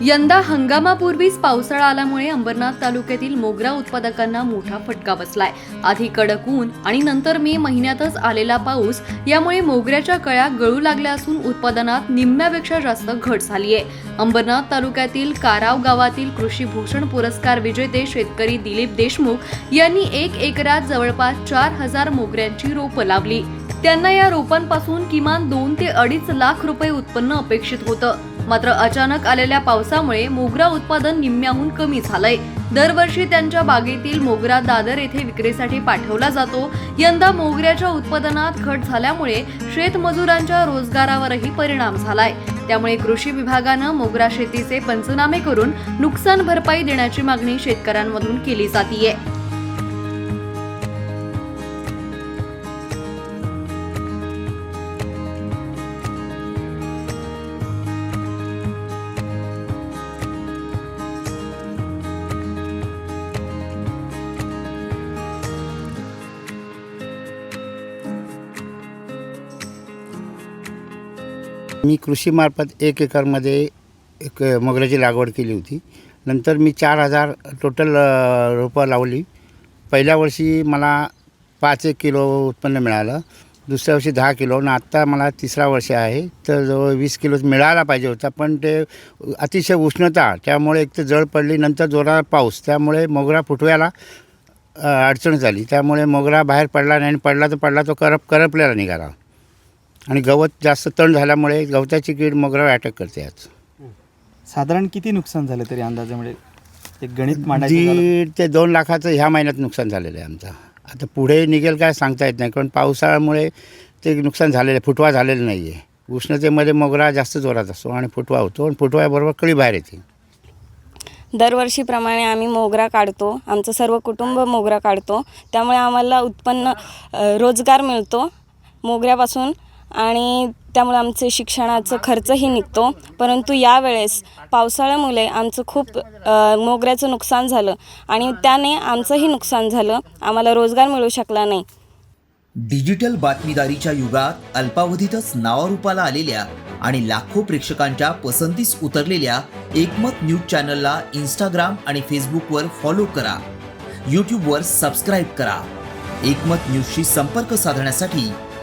यंदा हंगामापूर्वीच पावसाळा आल्यामुळे अंबरनाथ तालुक्यातील मोगरा उत्पादकांना मोठा फटका बसलाय. आधी कडक ऊन आणि नंतर मे महिन्यातच आलेला पाऊस यामुळे मोगऱ्याच्या कळ्या गळू लागल्या असून उत्पादनात निम्म्यापेक्षा जास्त घट झाली आहे अंबरनाथ तालुक्यातील काराव गावातील कृषी भूषण पुरस्कार विजेते शेतकरी दिलीप देशमुख यांनी एक एकरात जवळपास चार हजार मोगऱ्यांची रोपं लावली. त्यांना या रोपांपासून किमान दोन ते अडीच लाख रुपये उत्पन्न अपेक्षित होतं. मात्र अचानक आलेल्या पावसामुळे मोगरा उत्पादन निम्म्याहून कमी झालंय. दरवर्षी त्यांच्या बागेतील मोगरा दादर येथे विक्रीसाठी पाठवला जातो. यंदा मोगऱ्याच्या उत्पादनात घट झाल्यामुळे शेतमजुरांच्या रोजगारावरही परिणाम झालाय. त्यामुळे कृषी विभागानं मोगरा शेतीचे पंचनामे करून नुकसान भरपाई देण्याची मागणी शेतकऱ्यांमधून केली जातीये. मी कृषीमार्फत एक एकरमध्ये एक मोगऱ्याची लागवड केली होती. नंतर मी चार हजार टोटल रोपं लावली. पहिल्या वर्षी मला पाच एक किलो उत्पन्न मिळालं. दुसऱ्या वर्षी दहा किलो आणि आत्ता मला तिसरा वर्ष आहे. तर जवळ वीस किलो मिळायला पाहिजे होता. पण ते अतिशय उष्णता त्यामुळे एक तर जळ पडली नंतर जोरात पाऊस. त्यामुळे मोगरा फुटवायला अडचण झाली. त्यामुळे मोगरा बाहेर पडला नाही आणि पडला तर पडला तो करप करपलेला निघाला. आणि गवत जास्त तण झाल्यामुळे गवताची कीड मोगरावर अटॅक करते आज. साधारण किती नुकसान झालं तरी अंदाजे? म्हणजे एक गणित मांडायचं. दीड ते दोन लाखाचं ह्या महिन्यात नुकसान झालेलं आहे आमचं. आता पुढे निघेल काय सांगता येत नाही कारण पावसाळ्यामुळे ते नुकसान झालेलं आहे फुटवा झालेला नाही आहे उष्णतेमध्ये मोगरा जास्त जोरात असतो आणि फुटवा होतो आणि फुटव्याबरोबर कळी बाहेर येते. दरवर्षीप्रमाणे आम्ही मोगरा काढतो आमचं सर्व कुटुंब मोगरा काढतो. त्यामुळे आम्हाला उत्पन्न अ, रोजगार मिळतो. मोगऱ्यापासून आणि त्यामुळे आमचे शिक्षणाचं खर्चही निघतो. परंतु यावेळेस पावसाळ्यामुळे आमचं खूप मोगऱ्याचं नुकसान झालं आणि त्याने आमचंही नुकसान झालं. आम्हाला रोजगार मिळू शकला नाही. डिजिटल बातमीदारीच्या युगात अल्पावधीतच नावारूपाला आलेल्या आणि लाखो प्रेक्षकांच्या पसंतीस उतरलेल्या एकमत न्यूज चॅनलला इंस्टाग्राम आणि फेसबुकवर फॉलो करा. यूट्यूबवर सबस्क्राईब करा. एकमत न्यूजशी संपर्क साधण्यासाठी